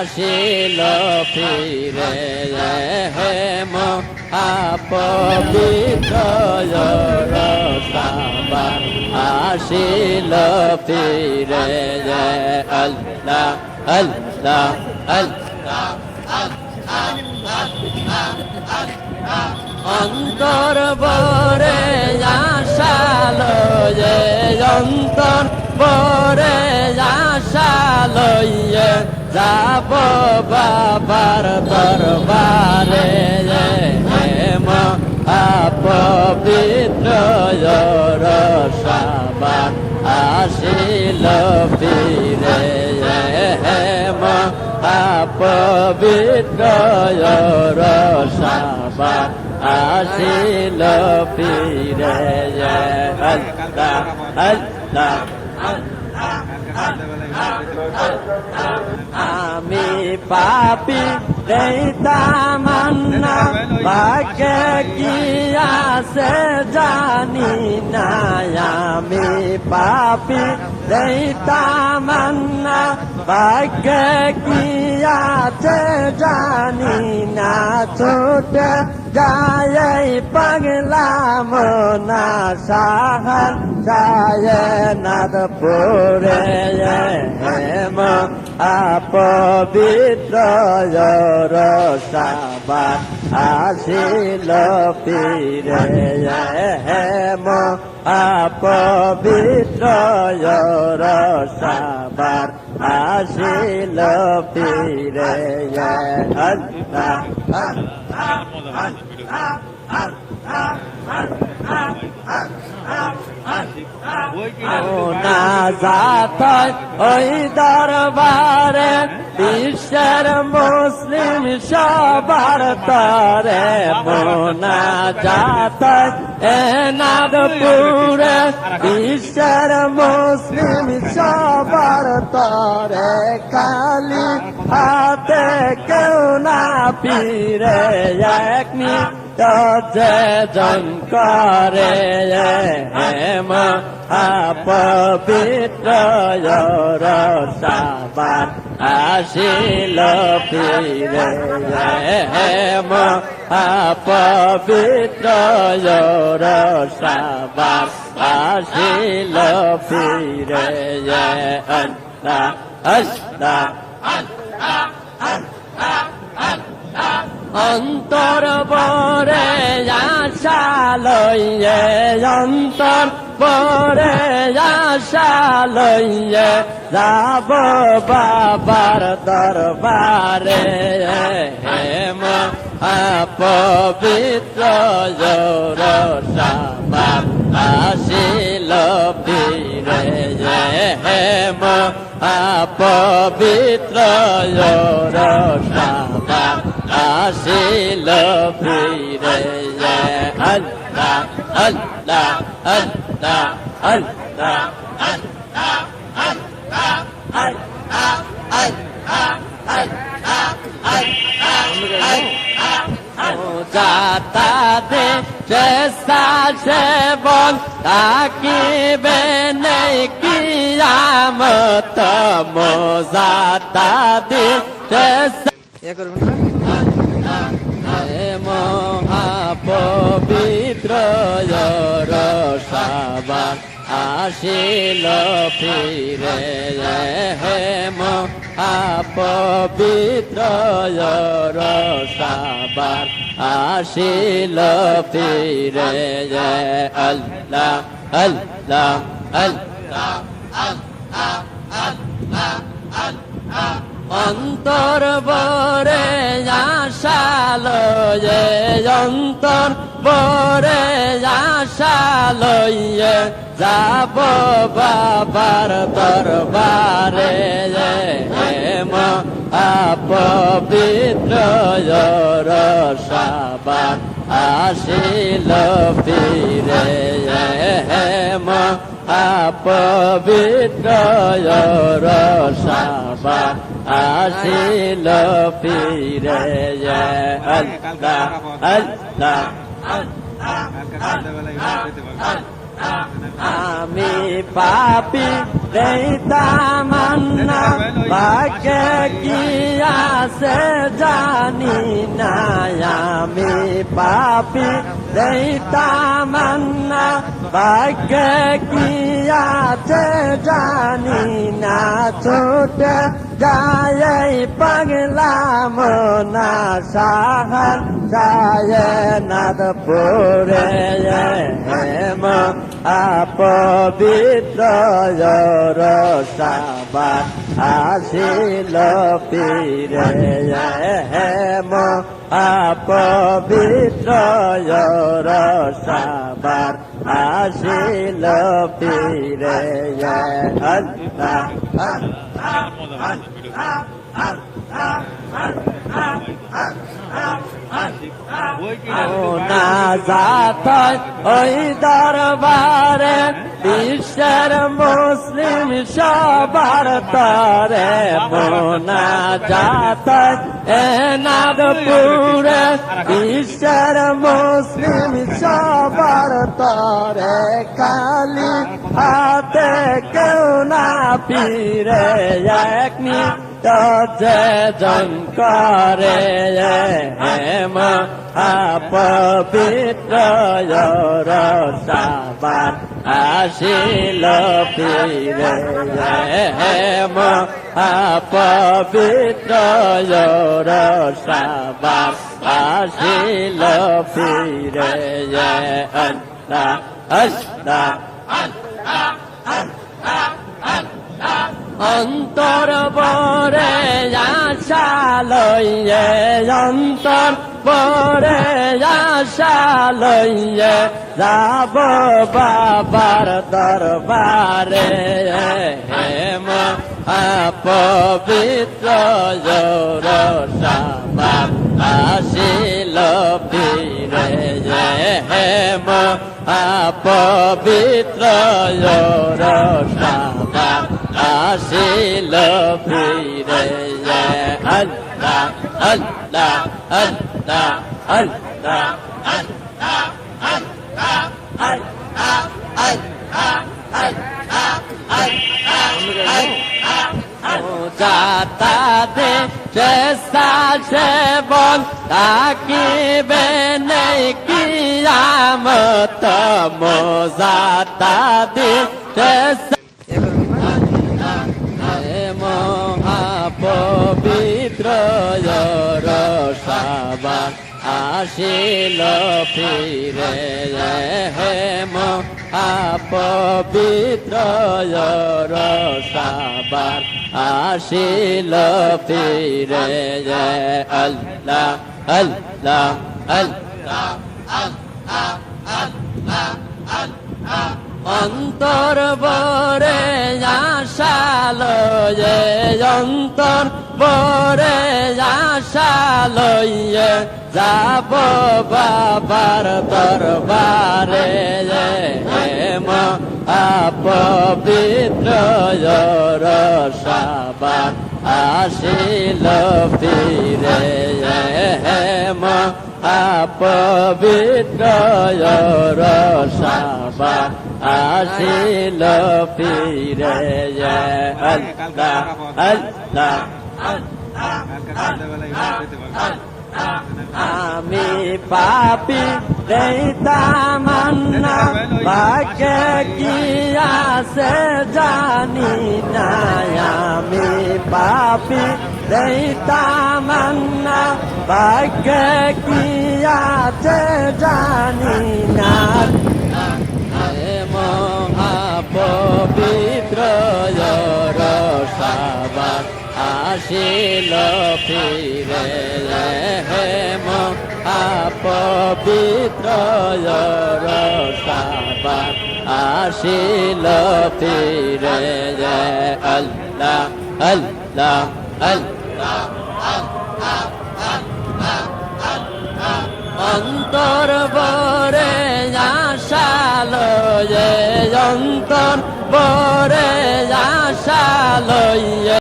আসিল ফিরে হেম আপবিত্র সাবার আসিল ফিরে আল্লাহ আল্লাহ আল্লাহ, অন্তর বরে আশালো যে অন্তর বরে আশালো যাব বাবার দরবারে হেম আপবিত্র সাবার আসিল ফিরে হেম আপবিত্র সাবার আসিল ফিরে আল্লাহ আল্লাহ আমি পাপি দেইতামান্না ভাগ্যে কি আছে জানি না। আমি পাপি দেইতামান্না ভাগ্যে কি আছে জানি না। ছোট যায় পাগলা মনা সাহার যায় নাদ পুরে হেম আপবিত্র সাবার আসিল ফিরে হেম আপবিত্র সাবার আসিল ফিরে আল্লাহ না যাত ওই দরবারে, বিশ্বের মুসলিম সবার তরে মোনা যাত এনাদপুরে বিশ্বের মুসলিম সবার তরে কালি হাতে কেউ না পীরে এক জন করে হেম আপবিত্র সাবার আসিল ফিরে হেম আপবিত্র সাবার আসিল ফিরে আল্লাহ আল্লাহ অন্তর বরে আশা লইয়ে অন্তর বরে আশা লইয়ে যাব বাবার দরবারে। হেম পবিত্র জোর সাবার আসিল ফিরে হেম পবিত্র জোর আসিল ফিরে আল্লাহ আল্লাহ আল্লাহ আল্লাহ যাতা দে চেষ্টা সেবন তাকিবে নেই কিয়ামত মোজাতা দে চেষ্টা সাবান আসিল ফিরে হে মহাপবিত্র সাবান আসিল ফিরে আল্লাহ আল্লাহ আল্লাহ অন্তর বরে আশালো যে অন্তর বরে আশালো যাব বাবার দরবারে। হেম আপবিত্র সাবার আসিল ফিরে। হেম আপবিত্র সাবার আসিল ফিরে। আল্লাহ আল্লাহ আমি পাপি তামান্না ভাগ্যে কি আছে জানি না। আমি পাপি দেই তামান্না ভাগ্যে কি আছে জানি না। ছোটে যায় এই না মনা সাহার যায় নাদপুরে হেম আপবিত্র রসাবার আসিল পীরে হেম আপবিত্র রসাবার আসিল পীরে আল্লাহ না যাত ওই দরবারে বিশ্বের মুসলিম সবার তরে মোনা যাত এ নাদপুরে বিশ্বের মুসলিম সবার তরে খালি হাতে কেউ না পীরে এক যে জন করে হেম আপবিত্র রসাবার আসিল পীরে হেম আপবিত্র রসাবার আসিল পীরে আল্লাহ আল্লাহ অন্তর বরে আশা লইয়ে অন্তর বরে আশা লইয়ে যাব বাবার দরবারে। হেম আপবিত্র জোর সাবার আসিল পীরে হেম আপবিত্র জোর সাবার আসিল ফিরে। আল্লাহ আল্লাহ আল্লাহ। আল্লাহ যাতা দে চেষ্টা সেবন তাকিবে নেই কিয়ামত। মোজাতা দে আসিল ফিরে হে মহাপবিত্র রসাবার আসিল ফিরে আল্লাহ আল্লাহ আল্লাহ অন্তর বরে আশালো অন্তর বরে আশালো যাব বাবার দরবারে। হেম আপবিত্র রসাবার আসিল ফিরে। হেম আপবিত্র রসাবার আসিল ফিরে। আল্লাহ আল্লাহ। আমি পাপি তামান্না ভাগ্যে কি আছে জানি না। আমি পাপি তামান্না ভাগ্যে কি আছে জানি না। আসিল ফিরে হেম আপবিত্র রসাবার আসিল ফিরে আল্লাহ আল্লাহ আল্লাহ অন্তর বরে আশালো যে অন্তর বরে